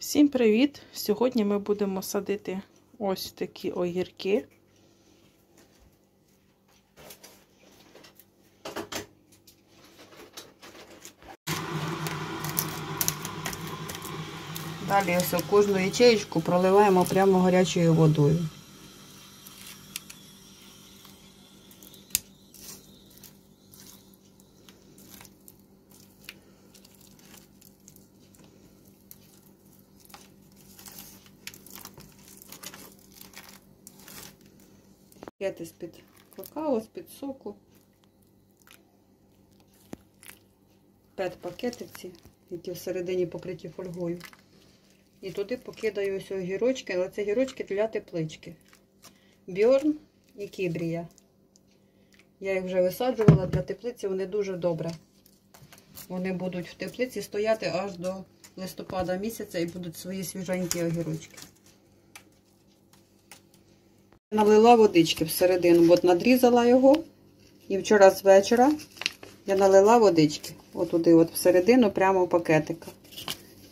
Всім привіт! Сьогодні ми будемо садити ось такі огірки. Далі ось кожну ячеєчку проливаємо прямо гарячою водою. П'яти з-під какао, з-під соку. П'ять пакетів які всередині покриті фольгою. І туди покидаю ось огірочки, але це гірочки для теплички. Бьорн і кібрія. Я їх вже висаджувала для теплиці, вони дуже добре. Вони будуть в теплиці стояти аж до листопада місяця і будуть свої свіженькі огірочки. Налила водички всередину, от надрізала його. І вчора з вечора я налила водички. Отуди, от всередину, прямо в пакетика.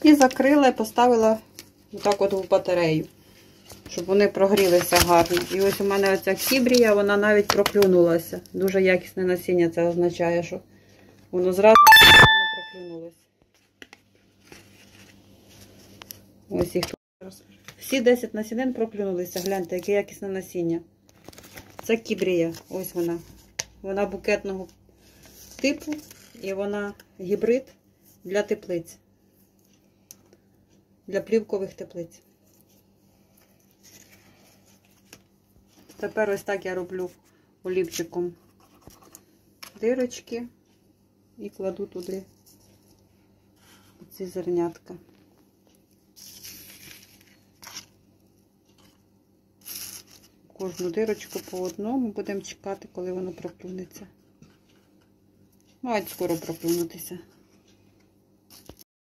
І закрила і поставила отак от в батарею, щоб вони прогрілися гарно. І ось у мене оця кібрія, вона навіть проклюнулася. Дуже якісне насіння, це означає, що воно зразу проклюнулося. Ось їх. Всі 10 насінин проклюнулися. Гляньте, яке якісне насіння. Це кібрія. Ось вона. Вона букетного типу і вона гібрид для теплиць. Для плівкових теплиць. Тепер ось так я роблю олівчиком дирочки і кладу туди ці зернятка. Кожну дирочку по одному будемо чекати, коли воно проплюнеться. Мають скоро проплюнутися.